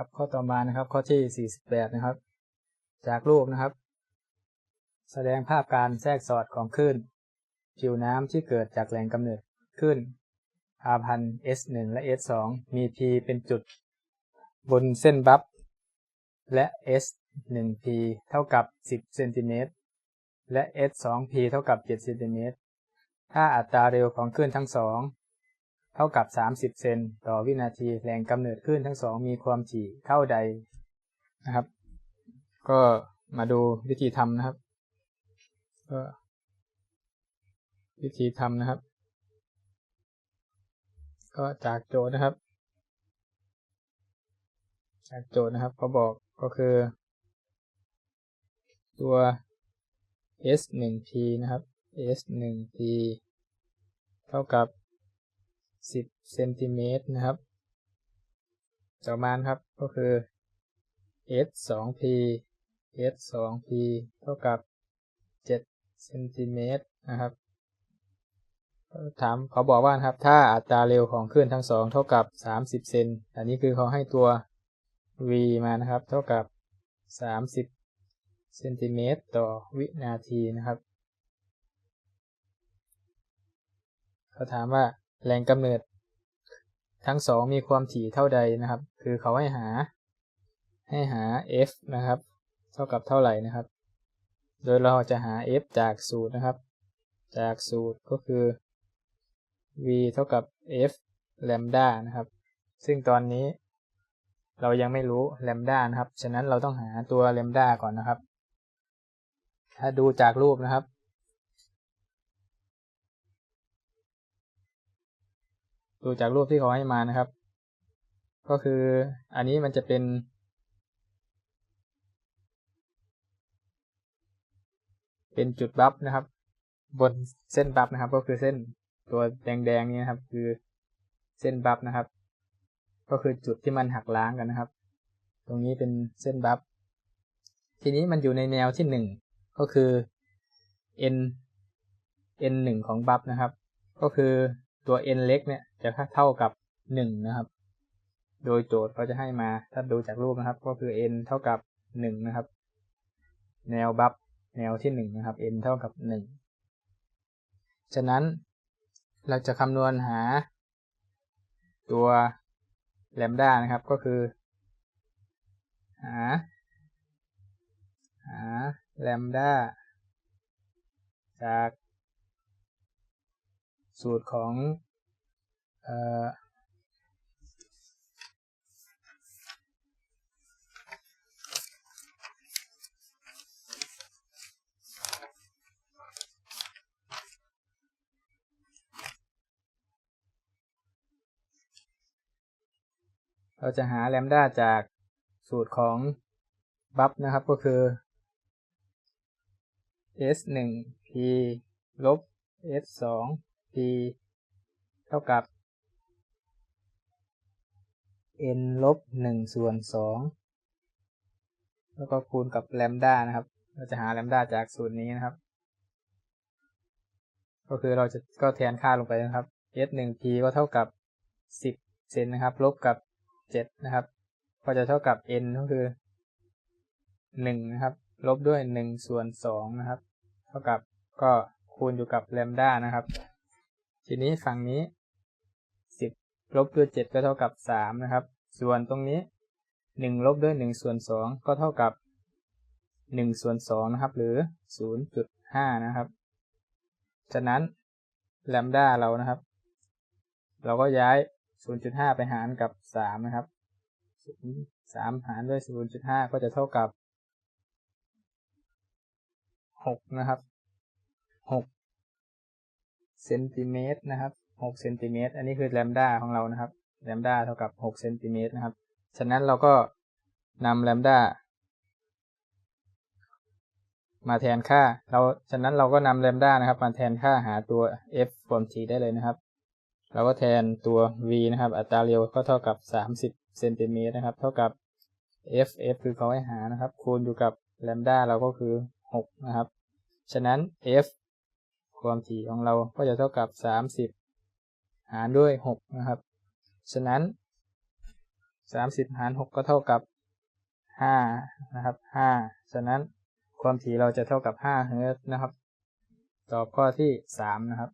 ครับ ข้อต่อมานะครับ ข้อที่ 48 นะครับ จากรูปนะครับ แสดงภาพการแทรกสอดของคลื่นผิวน้ำที่เกิดจากแหล่งกำเนิดคลื่นอาพัน S1 และ S2 มี P เป็นจุดบนเส้นบัฟและ S1P เท่ากับ 10เซนติเมตรและ S2P เท่ากับ 7เซนติเมตรถ้าอัตราเร็วของคลื่นทั้งสอง เท่ากับ 30 เซนต่อวินาทีแหล่งกำเนิดคลื่นทั้งสองมีความถี่เท่าใดนะครับ ก็มาดูวิธีทำนะครับ ก็วิธีทำนะครับ ก็จากโจทย์นะครับ จากโจทย์นะครับเขาบอกก็คือ ตัว s1p นะครับ s1p เท่ากับ 10เซนติเมตรนะครับ ต่อมาครับก็คือ s2p s2p เท่ากับ7เซนติเมตรนะครับ ถามเขาบอกว่าครับ ถ้าอัตราเร็วของคลื่นทั้งสองเท่ากับ 30 เซน อันนี้คือเขาให้ตัว v มานะครับ เท่ากับ 30เซนติเมตรต่อวินาทีนะครับ เขาถามว่า แรงกำเนิด ทั้งสองมีความถี่เท่าใดนะครับ คือเขาให้หา ให้หา f นะครับ เท่ากับเท่าไหร่นะครับ โดยเราจะหา f จากสูตรนะครับ จากสูตรก็คือ v เท่ากับ f แลมดานะครับ ซึ่งตอนนี้ เรายังไม่รู้แลมดานะครับ ฉะนั้นเราต้องหาตัวแลมดาก่อนนะครับ ถ้าดูจากรูปนะครับ ดูจากรูปที่เขาให้มานะครับ ก็คืออันนี้มันจะเป็น เป็นจุดบัฟนะครับ บนเส้นบัฟนะครับ ก็คือเส้นตัวแดงๆนี้นะครับ คือเส้นบัฟนะครับ ก็คือจุดที่มันหักล้างกันนะครับ ตรงนี้เป็นเส้นบัฟทีนี้มันอยู่ในแนวที่หนึ่งก็คือ n n หนึ่งของบัฟนะครับ ก็คือ ตัว n เล็กเนี่ยจะเท่ากับหนึ่งนะครับ โดยโจทย์เขาจะให้มา ถ้าดูจากรูปนะครับ ก็คือ n เท่ากับหนึ่งนะครับ แนวบัฟแนวที่หนึ่งนะครับ n เท่ากับหนึ่งฉะนั้นเราจะคำนวณหา ตัวแลมดานะครับ ก็คือ หา หาแลมดาจาก สูตรของเอ่อเราจะหาแลมด้าจากสูตรของบัฟนะครับก็คือ s 1 p ลบ s 2 p เท่ากับ n ลบ1ส่วน2แล้วก็คูณกับแลมด้านะครับ เราจะหาแลมด้าจากสูตรนี้นะครับ ก็คือเราจะก็แทนค่าลงไปนะครับ s 1 p ก็เท่ากับ10เซนนะครับ ลบกับเจ็ดนะครับ ก็จะเท่ากับ n ก็คือหนึ่งนะครับ ลบด้วยหนึ่งส่วนสองนะครับ เท่ากับก็คูณอยู่กับแลมด้านะครับ ทีนี้ฝั่งนี้สิบลบด้วยเจ็ดก็เท่ากับสามนะครับ ส่วนตรงนี้หนึ่งลบด้วยหนึ่งส่วนสองก็เท่ากับหนึ่งส่วนสองนะครับ หรือศูนย์จุดห้านะครับ ฉะนั้นแลมด้าเรานะครับ เราก็ย้าย 0.5 ไปหารกับ 3 นะครับ 3 หารด้วย 0.5 ก็จะเท่ากับ 6 นะครับ 6 เซนติเมตรนะครับ6เซนติเมตรอันนี้คือแลมดาของเรานะครับแลมดาเท่ากับ6เซนติเมตรนะครับ ฉะนั้นเราก็นำแลมดามาแทนค่า เราฉะนั้นเราก็นำแลมดานะครับ มาแทนค่าหาตัว f ความถี่ได้เลยนะครับ เราก็แทนตัว v นะครับ อัตราเร็วก็เท่ากับ 30เซนติเมตรนะครับ เท่ากับ f f คือเขาให้หานะครับ คูณอยู่กับแลมดาเราก็คือ 6 นะครับ ฉะนั้น f ความถี่ของเราก็จะเท่ากับ 30 หารด้วย 6 นะครับ ฉะนั้นสามสิบหารหกก็เท่ากับห้านะครับห้าฉะนั้นความถี่เราจะเท่ากับห้าเฮิร์ตซ์นะครับ ตอบข้อที่สามนะครับ